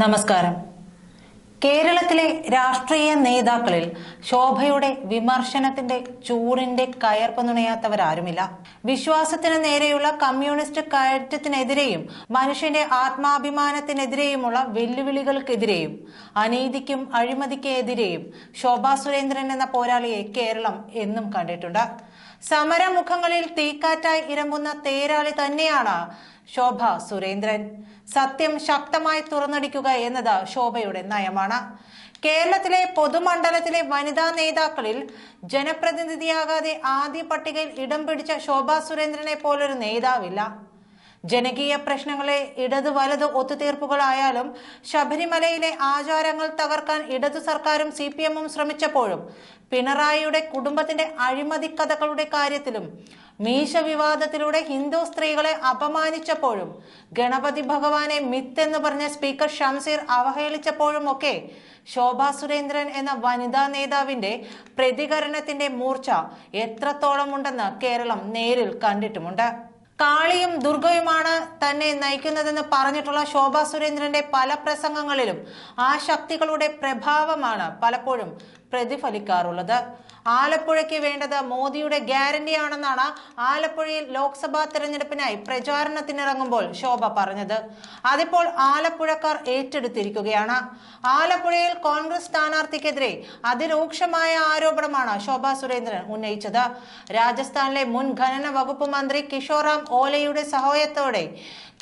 നമസ്കാരം. കേരളത്തിലെ രാഷ്ട്രീയ നേതാക്കളിൽ ശോഭയുടെ വിമർശനത്തിന്റെ ചൂടിന്റെ കയർപ്പ് നുണയാത്തവരാരുമില്ല. വിശ്വാസത്തിന് നേരെയുള്ള കമ്മ്യൂണിസ്റ്റ് കയറ്റത്തിനെതിരെയും മനുഷ്യന്റെ ആത്മാഭിമാനത്തിനെതിരെയുമുള്ള വെല്ലുവിളികൾക്കെതിരെയും അനീതിക്കും അഴിമതിക്കെതിരെയും ശോഭാ സുരേന്ദ്രൻ എന്ന പോരാളിയെ കേരളം എന്നും കണ്ടിട്ടുണ്ട്. സമരമുഖങ്ങളിൽ തീക്കാറ്റായി ഇരമ്പുന്ന തേരാളി തന്നെയാണ് ശോഭ സുരേന്ദ്രൻ. സത്യം ശക്തമായി തുറന്നടിക്കുക എന്നത് ശോഭയുടെ നയമാണ്. കേരളത്തിലെ പൊതുമണ്ഡലത്തിലെ വനിതാ നേതാക്കളിൽ ജനപ്രതിനിധിയാകാതെ ആദ്യ പട്ടികയിൽ ഇടം പിടിച്ച ശോഭാ സുരേന്ദ്രനെ പോലൊരു നേതാവില്ല. ജനകീയ പ്രശ്നങ്ങളെ ഇടതു വലത് ഒത്തുതീർപ്പുകളായാലും ശബരിമലയിലെ ആചാരങ്ങൾ തകർക്കാൻ ഇടതു സർക്കാരും സി പി എമ്മും ശ്രമിച്ചപ്പോഴും പിണറായിയുടെ കുടുംബത്തിന്റെ അഴിമതി കഥകളുടെ കാര്യത്തിലും മീശ വിവാദത്തിലൂടെ ഹിന്ദു സ്ത്രീകളെ അപമാനിച്ചപ്പോഴും ഗണപതി ഭഗവാനെ മിത്തെന്ന് പറഞ്ഞ സ്പീക്കർ ഷംസീർ അവഹേളിച്ചപ്പോഴും ഒക്കെ ശോഭാ സുരേന്ദ്രൻ എന്ന വനിതാ നേതാവിന്റെ പ്രതികരണത്തിന്റെ മൂർച്ച എത്രത്തോളം ഉണ്ടെന്ന് കേരളം നേരിൽ കണ്ടിട്ടുമുണ്ട്. കാളിയും ദുർഗയുമാണ് തന്നെ നയിക്കുന്നതെന്ന് പറഞ്ഞിട്ടുള്ള ശോഭാ സുരേന്ദ്രന്റെ പല പ്രസംഗങ്ങളിലും ആ ശക്തികളുടെ പ്രഭാവമാണ് പലപ്പോഴും പ്രതിഫലിക്കാറുള്ളത്. ആലപ്പുഴയ്ക്ക് വേണ്ടത് മോദിയുടെ ഗ്യാരണ്ടിയാണെന്നാണ് ആലപ്പുഴയിൽ ലോക്സഭാ തെരഞ്ഞെടുപ്പിനായി പ്രചാരണത്തിനിറങ്ങുമ്പോൾ ശോഭ പറഞ്ഞത്. അതിപ്പോൾ ആലപ്പുഴക്കാർ ഏറ്റെടുത്തിരിക്കുകയാണ്. ആലപ്പുഴയിൽ കോൺഗ്രസ് സ്ഥാനാർത്ഥിക്കെതിരെ അതിരൂക്ഷമായ ആരോപണമാണ് ശോഭ സുരേന്ദ്രൻ ഉന്നയിച്ചത്. രാജസ്ഥാനിലെ മുൻ ഖനന വകുപ്പ് മന്ത്രി കിഷോറാം ഓലയുടെ സഹായത്തോടെ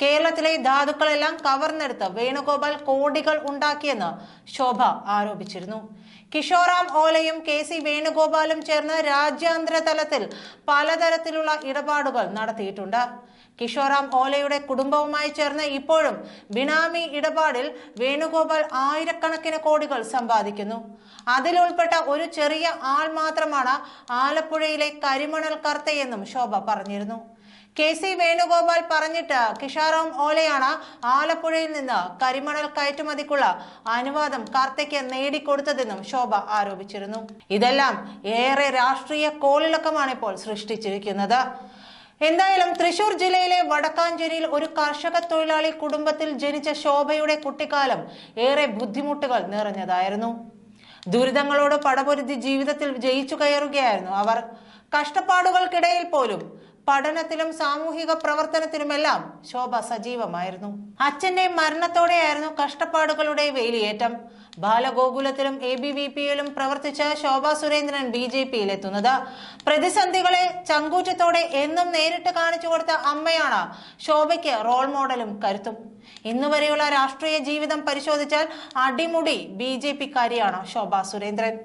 കേരളത്തിലെ ധാതുക്കളെല്ലാം കവർന്നെടുത്ത് വേണുഗോപാൽ കോടികൾ ഉണ്ടാക്കിയെന്ന് ശോഭ ആരോപിച്ചിരുന്നു. കിഷോറാം ഓലയും കെ സി വേണുഗോപാലും ചേർന്ന് രാജ്യാന്തര തലത്തിൽ പലതരത്തിലുള്ള ഇടപാടുകൾ നടത്തിയിട്ടുണ്ട്. കിഷോറാം ഓലയുടെ കുടുംബവുമായി ചേർന്ന് ഇപ്പോഴും ബിനാമി ഇടപാടിൽ വേണുഗോപാൽ ആയിരക്കണക്കിന് കോടികൾ സമ്പാദിക്കുന്നു. അതിലുൾപ്പെട്ട ഒരു ചെറിയ ആൾ മാത്രമാണ് ആലപ്പുഴയിലെ കരിമണൽ കർത്തയെന്നും ശോഭ പറഞ്ഞിരുന്നു. കെ സി വേണുഗോപാൽ പറഞ്ഞിട്ട് കിഷാറാം ഓലയാണ് ആലപ്പുഴയിൽ നിന്ന് കരിമണൽ കയറ്റുമതിക്കുള്ള അനുവാദം കാർത്തയ്ക്ക് നേടിക്കൊടുത്തതെന്നും ശോഭ ആരോപിച്ചിരുന്നു. ഇതെല്ലാം ഏറെ രാഷ്ട്രീയ കോളിളക്കമാണ് ഇപ്പോൾ സൃഷ്ടിച്ചിരിക്കുന്നത്. എന്തായാലും തൃശൂർ ജില്ലയിലെ വടക്കാഞ്ചേരിയിൽ ഒരു കർഷക തൊഴിലാളി കുടുംബത്തിൽ ജനിച്ച ശോഭയുടെ കുട്ടിക്കാലം ഏറെ ബുദ്ധിമുട്ടുകൾ നിറഞ്ഞതായിരുന്നു. ദുരിതങ്ങളോട് പടപൊരുതി ജീവിതത്തിൽ ജയിച്ചു കയറുകയായിരുന്നു അവർ. കഷ്ടപ്പാടുകൾക്കിടയിൽ പോലും പഠനത്തിലും സാമൂഹിക പ്രവർത്തനത്തിലുമെല്ലാം ശോഭ സജീവമായിരുന്നു. അച്ഛന്റെ മരണത്തോടെയായിരുന്നു കഷ്ടപ്പാടുകളുടെ വേലിയേറ്റം. ബാലഗോകുലത്തിലും എ ബി വി പിയിലും പ്രവർത്തിച്ച ശോഭ സുരേന്ദ്രൻ ബി ജെ പിയിലെത്തുന്നത് പ്രതിസന്ധികളെ ചങ്കൂറ്റത്തോടെ എന്നും നേരിട്ട് കാണിച്ചു കൊടുത്ത അമ്മയാണ് ശോഭയ്ക്ക് റോൾ മോഡലും കരുത്തും. ഇന്നുവരെയുള്ള രാഷ്ട്രീയ ജീവിതം പരിശോധിച്ചാൽ അടിമുടി ബി ജെ പിക്കാരിയാണ് ശോഭ സുരേന്ദ്രൻ.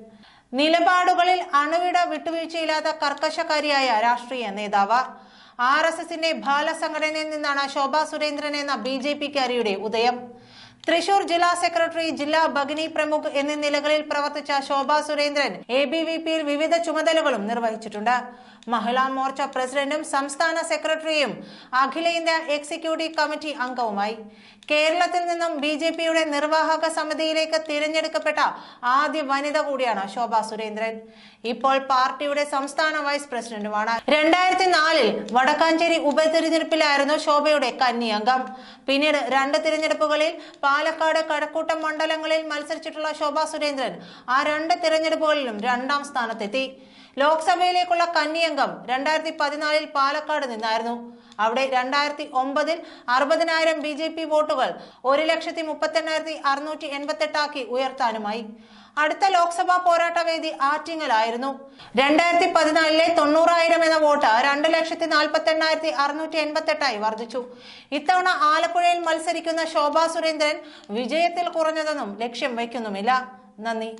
നിലപാടുകളിൽ അണുവിട വിട്ടുവീഴ്ചയില്ലാത്ത കർക്കശക്കാരിയായ രാഷ്ട്രീയ നേതാവ്. ആർ എസ് എസിന്റെ ബാലസംഘടനയിൽ നിന്നാണ് ശോഭ സുരേന്ദ്രൻ എന്ന ബി ജെ പിക്കാരിയുടെ ഉദയം. തൃശൂർ ജില്ലാ സെക്രട്ടറി ജില്ലാ ഭഗിനി പ്രമുഖ് എന്നീ നിലകളിൽ പ്രവർത്തിച്ച Shobha Surendran A B V പിയിൽ വിവിധ ചുമതലകളും നിർവഹിച്ചിട്ടുണ്ട്. മഹിളാ മോർച്ച പ്രസിഡന്റും സംസ്ഥാന സെക്രട്ടറിയും അഖിലേന്ത്യാ എക്സിക്യൂട്ടീവ് കമ്മിറ്റി അംഗവുമായി. കേരളത്തിൽ നിന്നും ബി ജെ പിയുടെ നിർവാഹക സമിതിയിലേക്ക് തിരഞ്ഞെടുക്കപ്പെട്ട ആദ്യ വനിത കൂടിയാണ് ശോഭ സുരേന്ദ്രൻ. ഇപ്പോൾ പാർട്ടിയുടെ സംസ്ഥാന വൈസ് പ്രസിഡന്റുമാണ്. രണ്ടായിരത്തി നാലിൽ വടക്കാഞ്ചേരി ഉപതെരഞ്ഞെടുപ്പിലായിരുന്നു ശോഭയുടെ കന്നി അംഗം പിന്നീട് രണ്ട് തിരഞ്ഞെടുപ്പുകളിൽ പാലക്കാട് കഴക്കൂട്ടം മണ്ഡലങ്ങളിൽ മത്സരിച്ചിട്ടുള്ള ശോഭ സുരേന്ദ്രൻ ആ രണ്ട് തിരഞ്ഞെടുപ്പുകളിലും രണ്ടാം സ്ഥാനത്തെത്തി. ലോക്സഭയിലേക്കുള്ള കന്നിയംഗം രണ്ടായിരത്തി പതിനാലിൽ പാലക്കാട് നിന്നായിരുന്നു. അവിടെ രണ്ടായിരത്തി ഒമ്പതിൽ അറുപതിനായിരം ബി ജെ പി വോട്ടുകൾ ഒരു ലക്ഷത്തി മുപ്പത്തെണ്ണായിരത്തി അറുന്നൂറ്റി എൺപത്തെട്ടാക്കി ഉയർത്താനുമായി. അടുത്ത ലോക്സഭാ പോരാട്ട വേദി ആറ്റിങ്ങലായിരുന്നു. രണ്ടായിരത്തി പതിനാലിലെ തൊണ്ണൂറായിരം എന്ന വോട്ട് രണ്ട് ലക്ഷത്തി നാൽപ്പത്തി എണ്ണായിരത്തി അറുന്നൂറ്റി എൺപത്തെട്ടായി വർദ്ധിച്ചു. ഇത്തവണ ആലപ്പുഴയിൽ മത്സരിക്കുന്ന ശോഭാ സുരേന്ദ്രൻ വിജയത്തിൽ കുറഞ്ഞതൊന്നും ലക്ഷ്യം വയ്ക്കുന്നുമില്ല. നന്ദി.